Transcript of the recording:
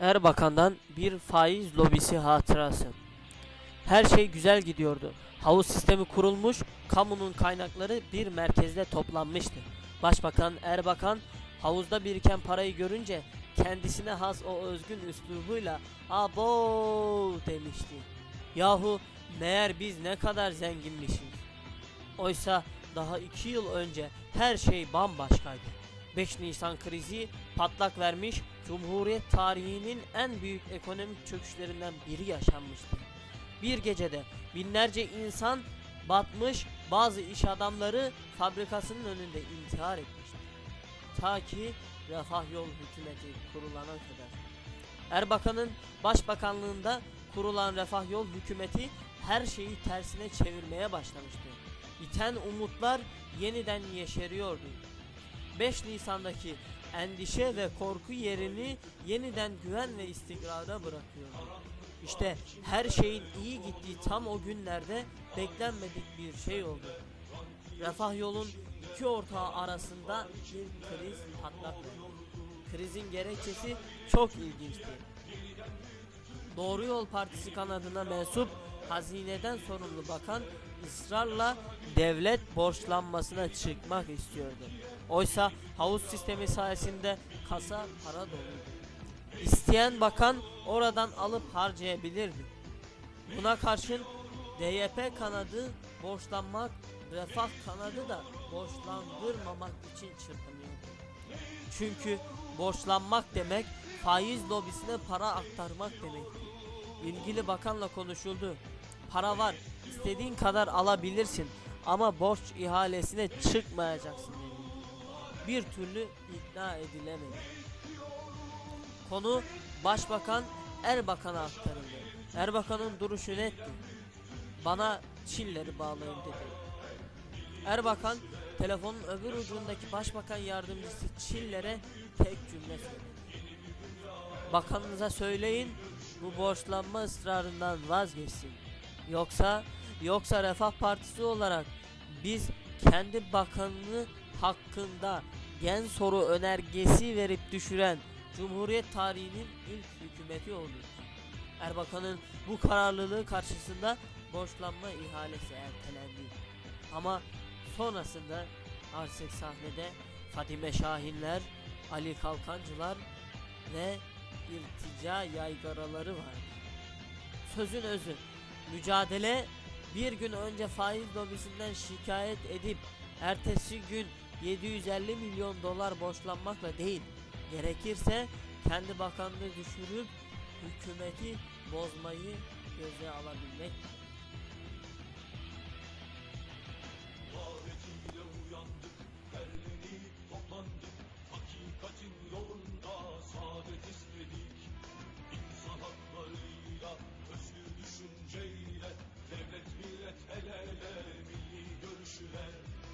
Erbakan'dan bir faiz lobisi hatırası. Her şey güzel gidiyordu. Havuz sistemi kurulmuş, kamunun kaynakları bir merkezde toplanmıştı. Başbakan Erbakan havuzda biriken parayı görünce kendisine has o özgün üslubuyla abo demişti. Yahu meğer biz ne kadar zenginmişiz. Oysa daha iki yıl önce her şey bambaşkaydı. 5 Nisan krizi patlak vermiş, Cumhuriyet tarihinin en büyük ekonomik çöküşlerinden biri yaşanmıştı. Bir gecede binlerce insan batmış, bazı iş adamları fabrikasının önünde intihar etmişti. Ta ki Refah Yol hükümeti kurulana kadar. Erbakan'ın başbakanlığında kurulan Refah Yol hükümeti her şeyi tersine çevirmeye başlamıştı. Biten umutlar yeniden yeşeriyordu. 5 Nisan'daki endişe ve korku yerini yeniden güven ve istikrara bırakıyordu. İşte her şeyin iyi gittiği tam o günlerde beklenmedik bir şey oldu. Refah yolun iki ortağı arasında bir kriz patlak. Krizin gerekçesi çok ilginçti. Doğru Yol Partisi kanadına mensup hazineden sorumlu bakan ısrarla devlet borçlanmasına çıkmak istiyordu. Oysa havuz sistemi sayesinde kasa para doluydu. İsteyen bakan oradan alıp harcayabilirdi. Buna karşın DYP kanadı borçlanmak, refah kanadı da borçlandırmamak için çırpınıyordu. Çünkü borçlanmak demek faiz lobisine para aktarmak demekti. İlgili bakanla konuşuldu. Para var, istediğin kadar alabilirsin ama borç ihalesine çıkmayacaksın. Bir türlü ikna edilemedi. Konu Başbakan Erbakan'a aktarıldı. Erbakan'ın duruşu netti. Bana çilleri bağlayın dedi. Erbakan telefonun öbür ucundaki başbakan yardımcısı Çiller'e tek cümle söyledi. Bakanınıza söyleyin bu borçlanma ısrarından vazgeçsin. Yoksa yoksa Refah Partisi olarak biz kendi bakanını hakkında gen soru önergesi verip düşüren Cumhuriyet tarihinin ilk hükümeti oldu. Erbakan'ın bu kararlılığı karşısında borçlanma ihalesi ertelendi. Ama sonrasında artık sahnede Fatime Şahinler, Ali Kalkancılar ve irtica yaygaraları vardı. Sözün özü, mücadele bir gün önce faiz lobisinden şikayet edip ertesi gün 750 milyon dolar borçlanmakla değil, gerekirse kendi bakanlığı düşürüp hükümeti bozmayı göze alabilmek.